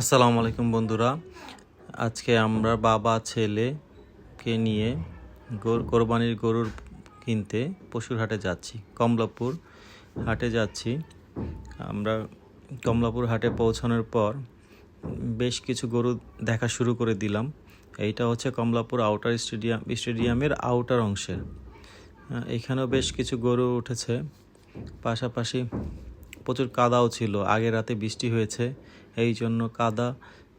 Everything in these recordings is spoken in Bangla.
আসসালামু আলাইকুম বন্ধুরা। আজকে আমরা বাবা ছেলেকে নিয়ে গরু, কোরবানির গরুর কিনতে পশুর হাটে যাচ্ছি। কমলাপুর হাটে যাচ্ছি। আমরা কমলাপুর হাটে পৌঁছানোর পর বেশ কিছু গরু দেখা শুরু করে দিলাম। এইটা হচ্ছে কমলাপুর আউটার স্টেডিয়াম স্টেডিয়ামের আউটার অংশের। এখানেও বেশ কিছু গরু উঠেছে। পাশাপাশি প্রচুর কাদাও ছিল। আগে রাতে বৃষ্টি হয়েছে, এই জন্য কাদা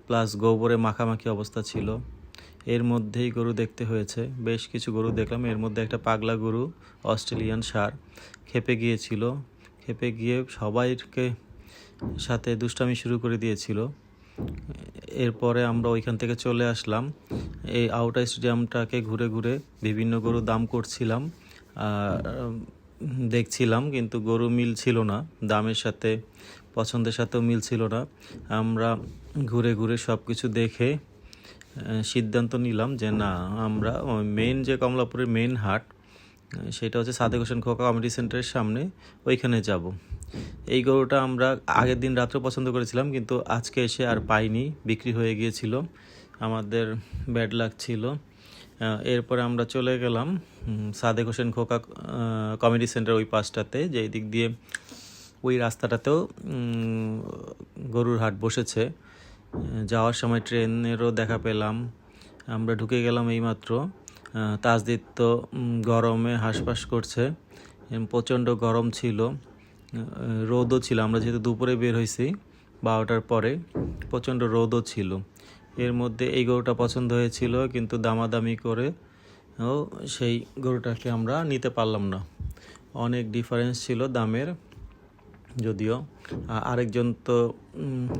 প্লাস গোবরে মাখামাখি অবস্থা ছিল। এর মধ্যেই গরু দেখতে হয়েছে। বেশ কিছু গরু দেখলাম। এর মধ্যে একটা পাগলা গরু, অস্ট্রেলিয়ান সার, খেপে গিয়েছিল। খেপে গিয়ে সবাইকে সাথে দুষ্টামি শুরু করে দিয়েছিল। এরপরে আমরা ওইখান থেকে চলে আসলাম। এই আউটার স্টেডিয়ামটাকে ঘুরে ঘুরে বিভিন্ন গরু দাম করছিলাম। দেখছিলাম, কিন্তু গরু মিল ছিল না, দামের সাথে, পছন্দের সাথেও মিল ছিল না। আমরা ঘুরে ঘুরে সব কিছু দেখে সিদ্ধান্ত নিলাম যে না, আমরা মেন যে কমলাপুরের মেন হাট, সেটা হচ্ছে সাদেক হোসেন খোকা কমিটি সেন্টারের সামনে ওইখানে যাব। এই গরুটা আমরা আগের দিন রাত্রে পছন্দ করেছিলাম, কিন্তু আজকে এসে আর পাইনি, বিক্রি হয়ে গিয়েছিল। আমাদের ব্যাড লাক ছিল। এরপরে আমরা চলে গেলাম সাদেক হোসেন খোকা কমেডি সেন্টার ওই পাশটাতে, যে দিক দিয়ে ওই রাস্তাটাতেও গরুর হাট বসেছে। যাওয়ার সময় ট্রেনেরও দেখা পেলাম। আমরা ঢুকে গেলাম এইমাত্র। তাজদিদ তো গরমে হাঁসফাঁস করছে। প্রচণ্ড গরম ছিল। রোদও ছিল। আমরা যেহেতু দুপুরে বের হয়েছি, বারোটার পরে প্রচণ্ড রোদও ছিল। এর মধ্যে এই গরুটা পছন্দ হয়েছিল, কিন্তু দামাদামি করে, ও, সেই গরুটাকে আমরা নিতে পারলাম না। অনেক ডিফারেন্স ছিল দামের, যদিও আরেকজন তো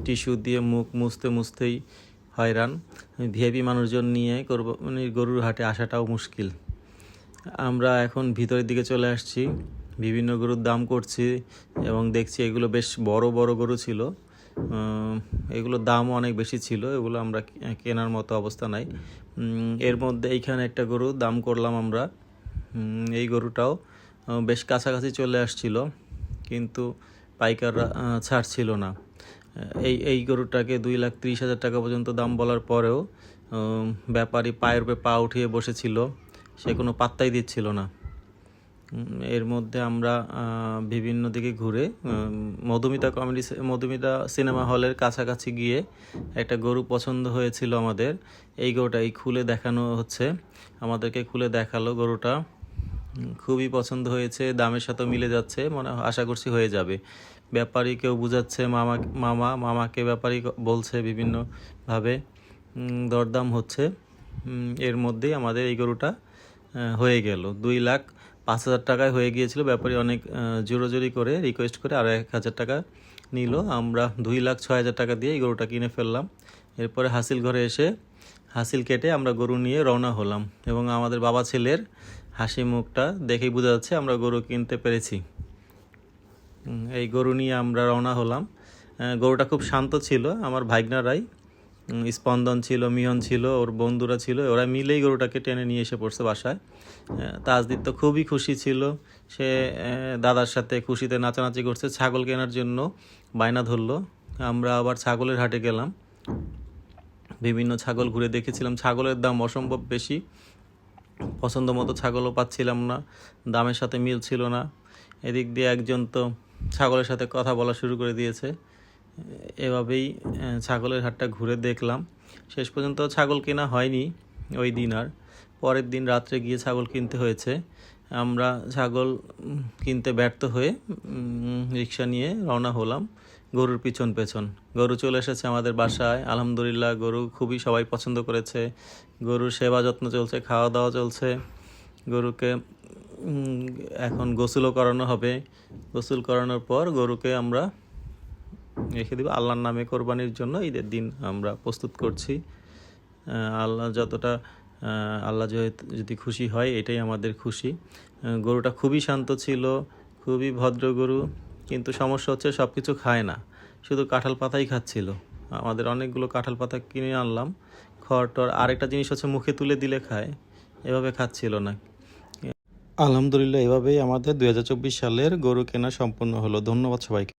টিস্যু দিয়ে মুখ মুছতে মুছতেই হয়রান। ভিআইপি মানুষজন নিয়ে করব মানে গরুর হাটে আসাটাও মুশকিল। আমরা এখন ভিতরের দিকে চলে আসছি, বিভিন্ন গরুর দাম করছি এবং দেখছি এগুলো বেশ বড় বড় গরু ছিল। আহ, এগুলোর দামও অনেক বেশি ছিল এগুলো আমরা কেনার মতো অবস্থা নাই। এর মধ্যে এইখানে একটা গরু দাম করলাম আমরা। এই গরুটাও বেশ কাছাকাছি চলে আসছিল কিন্তু পাইকাররা ছাড়ছিল না। এই এই গরুটাকে দুই লাখ ত্রিশ হাজার টাকা পর্যন্ত দাম বলার পরেও ব্যাপারী পায়ের উপরে পা উঠিয়ে বসেছিল সে কোনো পাত্তাই দিচ্ছিল না। এর মধ্যে আমরা বিভিন্ন দিকে ঘুরে মধুমিতা কমেডি মধুমিতা সিনেমা হলের কাছাকাছি গিয়ে একটা গরু পছন্দ হয়েছিল আমাদের। এই গরুটা এই খুলে দেখানো হচ্ছে। আমাদেরকে খুলে দেখাল গরুটা। খুবই পছন্দ হয়েছে, দামের সাথে মিলে যাচ্ছে, মনে আশা করছি হয়ে যাবে। ব্যাপারী কেউ বুঝাচ্ছে, মামা মামা, মামাকে ব্যাপারী বলছে বিভিন্নভাবে দরদাম হচ্ছে। এর মধ্যেই আমাদের এই গরুটা হয়ে গেল। দুই লাখ পাঁচ হাজার টাকায় হয়ে গিয়েছিল। ব্যাপারী অনেক জোরাজোরি করে রিকোয়েস্ট করে আরও এক হাজার টাকা নিল। আমরা দুই লাখ ছয় হাজার টাকা দিয়ে এই গরুটা কিনে ফেললাম। এরপরে হাসিল ঘরে এসে হাসিল কেটে আমরা গরু নিয়ে রওনা হলাম এবং আমাদের বাবা ছেলের হাসি মুখটা দেখেই বোঝা যাচ্ছে আমরা গরু কিনতে পেরেছি। এই গরু নিয়ে আমরা রওনা হলাম। গরুটা খুব শান্ত ছিল। আমার ভাইগনারাই স্পন্দন ছিল, মিহন ছিল, ওর বন্ধুরা ছিল, ওরা মিলেই গরুটাকে টেনে নিয়ে এসে পড়ছে বাসায়। তাজদিদ তো খুবই খুশি ছিল। সে দাদার সাথে খুশিতে নাচানাচি করছে ছাগল কেনার জন্য বায়না ধরলো। আমরা আবার ছাগলের হাটে গেলাম। বিভিন্ন ছাগল ঘুরে দেখেছিলাম। ছাগলের দাম অসম্ভব বেশি। পছন্দ মতো ছাগলও পাচ্ছিলাম না। দামের সাথে মিল ছিল না। এদিক দিয়ে একজন তো ছাগলের সাথে কথা বলা শুরু করে দিয়েছে। এভাবেই ছাগলের হাটটা ঘুরে দেখলাম। শেষ পর্যন্ত ছাগল কেনা হয়নি ওই দিন আর। পরের দিন রাত্রে গিয়ে ছাগল কিনতে হয়েছে। আমরা ছাগল কিনতে ব্যর্থ হয়ে রিক্সা নিয়ে রওনা হলাম গরুর পিছন পেছন। গরু চলে এসেছে আমাদের বাসায়। আলহামদুলিল্লাহ, গরু খুবই সবাই পছন্দ করেছে। গরুর সেবা যত্ন চলছে, খাওয়া দাওয়া চলছে। গরুকে এখন গোসলও করানো হবে। গোসল করানোর পর গরুকে আমরা রেখে দিব। আল্লাহর নামে কোরবানির জন্য ঈদের দিন আমরা প্রস্তুত করছি। আল্লাহ যতটা আল্লাহ যদি খুশি হয়, এটাই আমাদের খুশি। গরুটা খুবই শান্ত ছিল, খুবই ভদ্র গরু, কিন্তু সমস্যা হচ্ছে সব কিছু খায় না। শুধু কাঁঠাল পাতাই খাচ্ছিল। আমাদের অনেকগুলো কাঁঠাল পাতা কিনে আনলাম। খড় টর আরেকটা জিনিস হচ্ছে মুখে তুলে দিলে খায়, এভাবে খাচ্ছিল না। আলহামদুলিল্লাহ, এভাবেই আমাদের দু হাজার চব্বিশ সালের গরু কেনা সম্পূর্ণ হলো। ধন্যবাদ সবাইকে।